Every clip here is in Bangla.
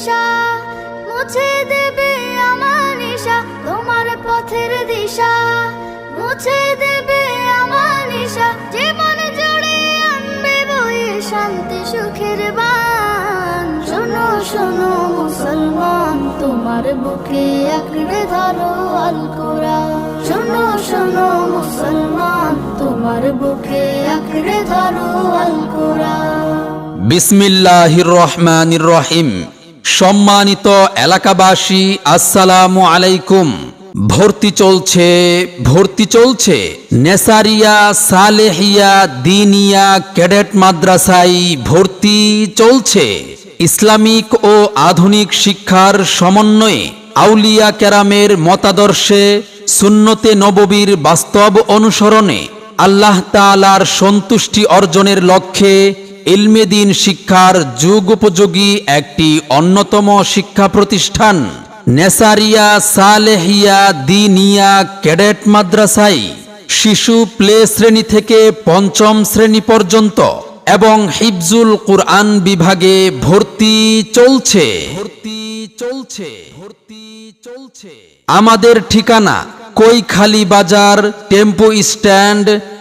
তৃষা মুছে দেবে আমার নিশা, তোমার পথের দিশা। মুছে দেবে আমার নিশা জীবন জুড়ে আনবে বয়ে শান্তি, সুখের বান। শোনো শোনো মুসলমান, তোমার বুকে আঁকড়ে ধরো আল কোরআন শোনো শোনো মুসলমান, তোমার বুকে আঁকড়ে ধরো আল কোরআন বিসমিল্লাহির রহমানির রহিম। সম্মানিত এলাকাবাসী, আসসালামু আলাইকুম। ভর্তি চলছে ভর্তি চলছে নেসারিয়া সালেহিয়া দিনিয়া ক্যাডেট মাদ্রাসায় ভর্তি চলছে। ইসলামিক ও আধুনিক শিক্ষার সমন্বয়ে আউলিয়া ক্যারামের মতাদর্শে সুন্নতে নববীর বাস্তব অনুসরণে আল্লাহ তালার সন্তুষ্টি অর্জনের লক্ষ্যে ইলমেদিন শিক্ষার যুগোপযোগী একটি অন্যতম শিক্ষা প্রতিষ্ঠান। নেসারিয়া সালেহিয়া দিনিয়া ক্যাডেট মাদ্রাসাই শিশু প্লে শ্রেণি থেকে পঞ্চম শ্রেণি পর্যন্ত এবং হিফজুল কুরআন বিভাগে ভর্তি চলছে। ভর্তি চলছে ভর্তি চলছে। আমাদের ঠিকানা কৈখালি বাজার, টেম্পো স্ট্যান্ড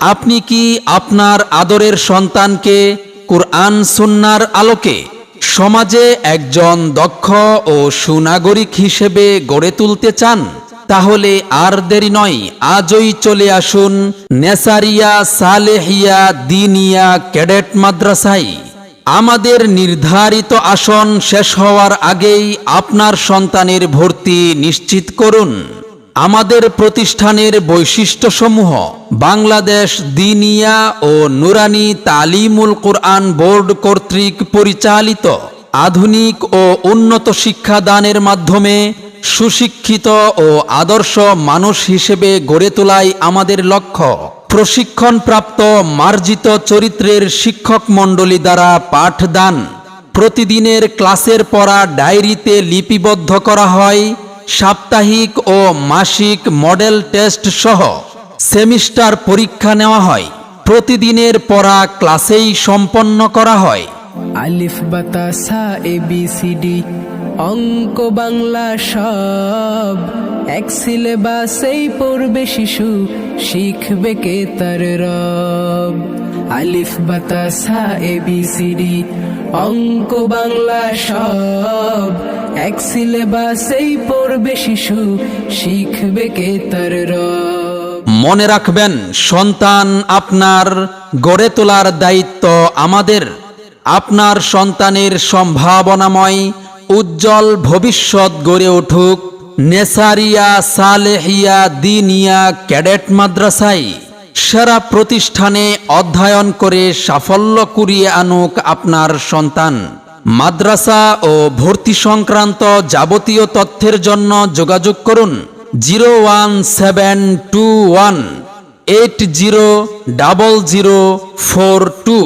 আপনি কি আপনার আদরের সন্তানকে কোরআন সুন্নার আলোকে সমাজে একজন দক্ষ ও সুনাগরিক হিসেবে গড়ে তুলতে চান? তাহলে আর দেরি নয়, আজই চলে আসুন নেসারিয়া সালেহিয়া দিনিয়া ক্যাডেট মাদ্রাসায়। আমাদের নির্ধারিত আসন শেষ হওয়ার আগেই আপনার সন্তানের ভর্তি নিশ্চিত করুন। আমাদের প্রতিষ্ঠানের বৈশিষ্ট্যসমূহ, বাংলাদেশ দিনিয়া ও নুরানি তালিমুল কোরআন বোর্ড কর্তৃক পরিচালিত আধুনিক ও উন্নত শিক্ষাদানের মাধ্যমে সুশিক্ষিত ও আদর্শ মানুষ হিসেবে গড়ে তোলাই আমাদের লক্ষ্য। প্রশিক্ষণপ্রাপ্ত মার্জিত চরিত্রের শিক্ষক মণ্ডলী দ্বারা পাঠদান। প্রতিদিনের ক্লাসের পড়া ডায়েরিতে লিপিবদ্ধ করা হয়। সাপ্তাহিক ও মাসিক মডেল টেস্ট সহ সেমিস্টার পরীক্ষা নেওয়া হয়। প্রতিদিনের পড়া ক্লাসেই সম্পন্ন করা হয়। আলিফ, বাতা, সা, এ, বি, সি, ডি, অঙ্ক, বাংলা সব। এক সিলেবাসেই পড়বে শিশু, শিখবে কে তার রব। আলিফ বাতা সা, এ, বি, সি, ডি। অঙ্ক, বাংলা সব। এক সিলেবাসেই পড়বে শিশু, শিখবে কে তার রব। মনে রাখবেন, সন্তান আপনার গড়ে তোলার দায়িত্ব আমাদের। আপনার সন্তানের সম্ভাবনাময়, উজ্জ্বল ভবিষ্যৎ গড়ে উঠুক। নেসারিয়া সালেহিয়া দিনিয়া ক্যাডেট মাদ্রাসায়। সেরা প্রতিষ্ঠানে অধ্যয়ন করে সাফল্য কুড়িয়ে আনুক আপনার সন্তান। মাদ্রাসা ও ভর্তি সংক্রান্ত যাবতীয় তথ্যের জন্য যোগাযোগ করুন zero one seven two one eight zero double zero four two.